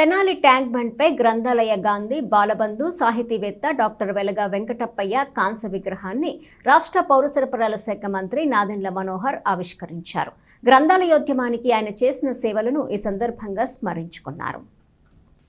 Tenali tank బండ్పై గ్రంథాలయ Gandhi Balabandhu సాహితీవేత్త doctor వెలగ వెంకటప్పయ్య కాంస విగ్రహాన్ని రాష్ట్ర పౌర సరఫరాల శాఖ మంత్రి నాదెండ్ల మనోహర్ ఆవిష్కరించారు. గ్రంథాలయోద్యమానికి ఆయన చేసిన సేవలను ఈ సందర్భంగా స్మరించుకున్నారు.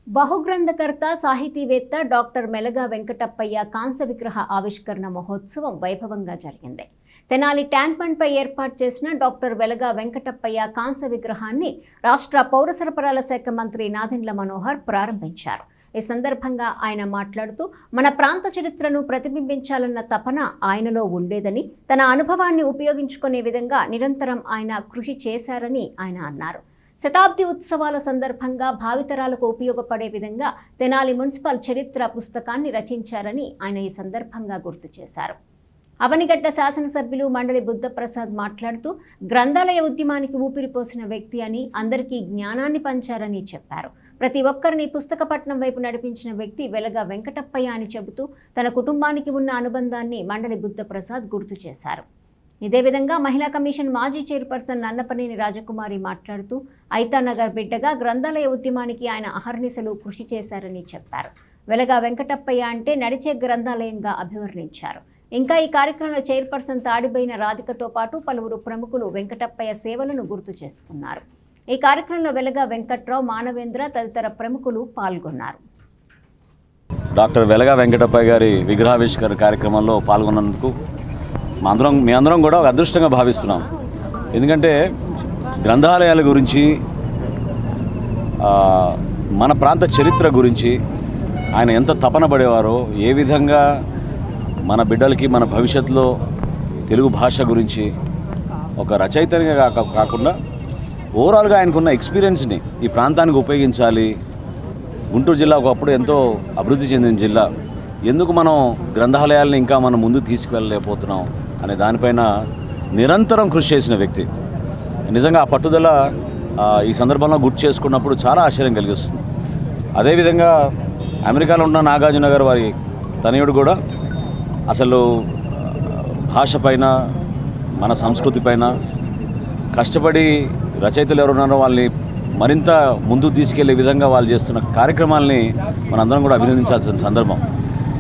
బహుగ్రంథకర్త సాహితీవేత్త డాక్టర్ మెలగా వెంకటప్పయ్య కాంస్య విగ్రహ ఆవిష్కరణ మహోత్సవం వైభవంగా జరిగింది. తెనాలి ట్యాంక్ బండ్పై ఏర్పాటు చేసిన డాక్టర్ వెలగా వెంకటప్పయ్య కాంస్య విగ్రహాన్ని రాష్ట్ర పౌర సరఫరాల శాఖ మంత్రి నాదెండ్ల మనోహర్ ప్రారంభించారు. ఈ సందర్భంగా ఆయన మాట్లాడుతూ మన ప్రాంత చరిత్రను ప్రతిబింబించాలన్న తపన ఆయనలో ఉండేదని తన అనుభవాన్ని ఉపయోగించుకునే విధంగా నిరంతరం ఆయన కృషి చేశారని ఆయన అన్నారు. శతాబ్ది ఉత్సవాల సందర్భంగా భావితరాలకు ఉపయోగపడే విధంగా తెనాలి మున్సిపల్ చరిత్ర పుస్తకాన్ని రచించారని ఆయన ఈ సందర్భంగా గుర్తు చేశారు. అవనిగడ్డ శాసనసభ్యులు మండలి బుద్ధప్రసాద్ మాట్లాడుతూ గ్రంథాలయ ఉద్యమానికి ఊపిరిపోసిన వ్యక్తి అని అందరికీ జ్ఞానాన్ని పంచారని చెప్పారు. ప్రతి ఒక్కరిని పుస్తకపట్నం వైపు నడిపించిన వ్యక్తి వెలగ వెంకటప్పయ్య అని చెబుతూ తన కుటుంబానికి ఉన్న అనుబంధాన్ని మండలి బుద్ధప్రసాద్ గుర్తు చేశారు. ఇదే విధంగా మహిళా కమిషన్ మాజీ చైర్పర్సన్ నన్నపనేని రాజకుమారి మాట్లాడుతూ ఐతానగర్ బిడ్డగా గ్రంథాలయ ఉద్యమానికి ఆయన అహర్నిశలు కృషి చేశారని చెప్పారు. వెలగా వెంకటప్పయ్య అంటే నడిచే గ్రంథాలయంగా అభివర్ణించారు. ఇంకా ఈ కార్యక్రమంలో చైర్పర్సన్ తాడిబైన రాధికతో పాటు పలువురు ప్రముఖులు వెంకటప్పయ్య సేవలను గుర్తు చేసుకున్నారు. ఈ కార్యక్రమంలో వెలగా వెంకట్రావు మానవేంద్ర తదితర ప్రముఖులు పాల్గొన్నారు. డాక్టర్ వెలగా వెంకటప్పయ్య గారి విగ్రహావిష్కరణ కార్యక్రమంలో పాల్గొన్నందుకు మా అందరం మీ అందరం కూడా ఒక అదృష్టంగా భావిస్తున్నాం. ఎందుకంటే గ్రంథాలయాల గురించి మన ప్రాంత చరిత్ర గురించి ఆయన ఎంత తపన పడేవారో ఏ విధంగా మన బిడ్డలకి మన భవిష్యత్తులో తెలుగు భాష గురించి ఒక రచయితనిగా కాక కాకుండా ఓవరాల్గా ఆయనకున్న ఎక్స్పీరియన్స్ని ఈ ప్రాంతానికి ఉపయోగించాలి. గుంటూరు జిల్లా ఒకప్పుడు ఎంతో అభివృద్ధి చెందిన జిల్లా. ఎందుకు మనం గ్రంథాలయాలను ఇంకా మనం ముందు తీసుకువెళ్ళలేకపోతున్నాం అనే దానిపైన నిరంతరం కృషి చేసిన వ్యక్తి. నిజంగా ఆ పట్టుదల ఈ సందర్భంలో గుర్తు చేసుకున్నప్పుడు చాలా ఆశ్చర్యం కలిగిస్తుంది. అదేవిధంగా అమెరికాలో ఉన్న నాగార్జున గారు వారి తనయుడు కూడా అసలు భాష పైన మన సంస్కృతి పైన కష్టపడి రచయితలు ఎవరున్నారో వాళ్ళని మరింత ముందుకు తీసుకెళ్ళే విధంగా వాళ్ళు చేస్తున్న కార్యక్రమాల్ని మనందరం కూడా అభినందించాల్సిన సందర్భం.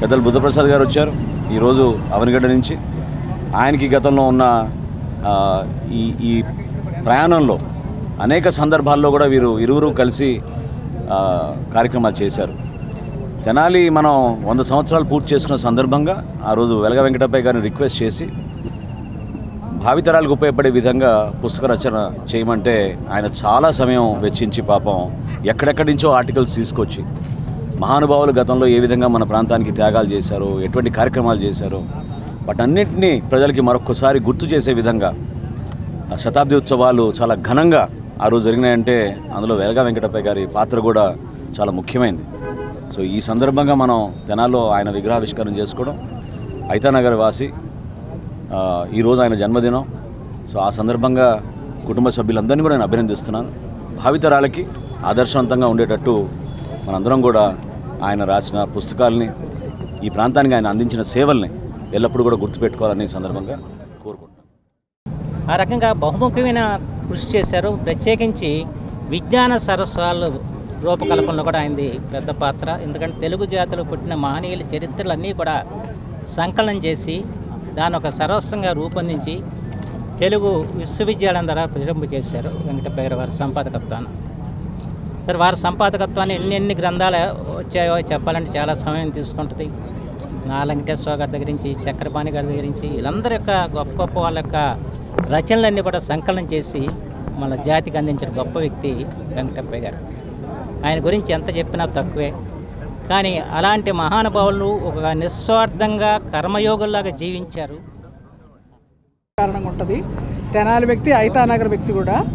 పెద్దలు బుద్ధప్రసాద్ గారు వచ్చారు. ఈరోజు అవనిగడ్డ నుంచి ఆయనకి గతంలో ఉన్న ఈ ఈ ప్రయాణంలో అనేక సందర్భాల్లో కూడా వీరు ఇరువురు కలిసి కార్యక్రమాలు చేశారు. తెనాలి మనం వంద సంవత్సరాలు పూర్తి చేసుకున్న సందర్భంగా ఆ రోజు వెలగ వెంకటప్పయ్య గారిని రిక్వెస్ట్ చేసి భావితరాలకు ఉపయోగపడే విధంగా పుస్తక రచన చేయమంటే ఆయన చాలా సమయం వెచ్చించి పాపం ఎక్కడెక్కడి నుంచో ఆర్టికల్స్ తీసుకొచ్చి మహానుభావులు గతంలో ఏ విధంగా మన ప్రాంతానికి త్యాగాలు చేశారు ఎటువంటి కార్యక్రమాలు చేశారో వాటన్నింటినీ ప్రజలకి మరొకసారి గుర్తు చేసే విధంగా శతాబ్ది ఉత్సవాలు చాలా ఘనంగా ఆ రోజు జరిగినాయంటే అందులో వెలగా వెంకటప్పయ్య గారి పాత్ర కూడా చాలా ముఖ్యమైనది సో ఈ సందర్భంగా మనం తెనాల్లో ఆయన విగ్రహావిష్కరణ చేసుకోవడం ఐతానగర్ వాసి ఈరోజు ఆయన జన్మదినం. సో ఆ సందర్భంగా కుటుంబ సభ్యులందరినీ కూడా నేను అభినందిస్తున్నాను. భావితరాలకి ఆదర్శవంతంగా ఉండేటట్టు మనందరం కూడా ఆయన రాసిన పుస్తకాలని ఈ ప్రాంతానికి ఆయన అందించిన సేవల్ని ఎల్లప్పుడూ కూడా గుర్తుపెట్టుకోవాలని ఈ సందర్భంగా కోరుకుంటున్నాను. ఆ రకంగా బహుముఖమైన కృషి చేశారు. ప్రత్యేకించి విజ్ఞాన సరస్వాలు రూపకల్పనలో కూడా ఆయనది పెద్ద పాత్ర. ఎందుకంటే తెలుగు జాతిలో పుట్టిన మహనీయుల చరిత్రలన్నీ కూడా సంకలనం చేసి దాని ఒక సర్వస్వంగా రూపొందించి తెలుగు విశ్వవిద్యాలయం ద్వారా ప్రచురింప చేశారు వెంకటప్పయ్య వారి సంపాదకత్వాన్ని. సరే వారి సంపాదకత్వాన్ని ఎన్ని ఎన్ని గ్రంథాలు వచ్చాయో చెప్పాలంటే చాలా సమయం తీసుకుంటుంది. నా వెంకటేశ్వర గారి దగ్గర నుంచి చక్రపాణి గారి దగ్గర నుంచి వీళ్ళందరి యొక్క గొప్ప గొప్ప వాళ్ళ యొక్క రచనలన్నీ కూడా సంకలనం చేసి మన జాతికి అందించిన గొప్ప వ్యక్తి వెంకటప్పయ్య గారు. ఆయన గురించి ఎంత చెప్పినా తక్కువే. కానీ అలాంటి మహానుభావులు ఒక నిస్వార్థంగా కర్మయోగుల్లాగా జీవించారు. కారణంగా ఉంటుంది. తెనాలి వ్యక్తి ఐతానగర్ వ్యక్తి కూడా.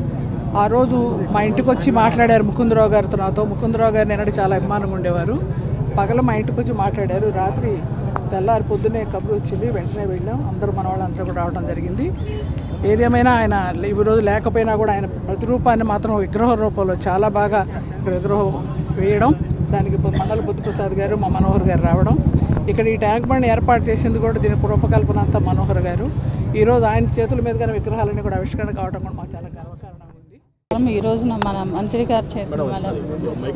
ఆ రోజు మా ఇంటికి వచ్చి మాట్లాడారు ముకుందరావు గారితో నాతో. ముకుందరావు గారు నిన్నటి చాలా అభిమానంగా ఉండేవారు. పగల మా ఇంటికి వచ్చి మాట్లాడారు. రాత్రి తెల్లారి పొద్దున్నే కబురు వచ్చింది. వెంటనే వెళ్ళాం. అందరూ మన వాళ్ళందరూ కూడా రావడం జరిగింది. ఏదేమైనా ఆయన ఈ రోజు లేకపోయినా కూడా ఆయన ప్రతిరూపాన్ని మాత్రం విగ్రహ రూపంలో చాలా బాగా ఇక్కడ విగ్రహం వేయడం దానికి మండల బుద్ధప్రసాద్ గారు మా మనోహర్ గారు రావడం. ఇక్కడ ఈ ట్యాంక్ బండ్ ఏర్పాటు చేసింది కూడా దీని రూపకల్పన అంతా మనోహర్ గారు. ఈరోజు ఆయన చేతుల మీదుగానే విగ్రహాలన్నీ కూడా ఆవిష్కరణ కావడం కూడా మాకు చాలా గర్వకారణంగా ఉంది. ఈ రోజున మన మంత్రి గారి చేతుల మన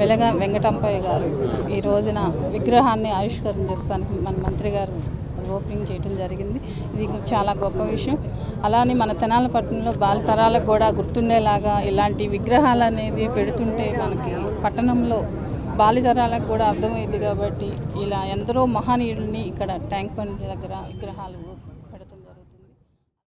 వెలగ వెంకటంపయ్య గారు ఈ రోజున విగ్రహాన్ని ఆవిష్కరణ చేస్తానికి మన మంత్రి గారు ఓపెనింగ్ చేయడం జరిగింది. ఇది చాలా గొప్ప విషయం. అలానే మన తెనాలపట్నంలో బాలతరాలకు కూడా గుర్తుండేలాగా ఇలాంటి విగ్రహాలు అనేది పెడుతుంటే మనకి పట్టణంలో బాలితరాలకు కూడా అర్థమైంది కాబట్టి ఇలా ఎందరో మహనీయుల్ని ఇక్కడ ట్యాంక్ బండ్ దగ్గర విగ్రహాలు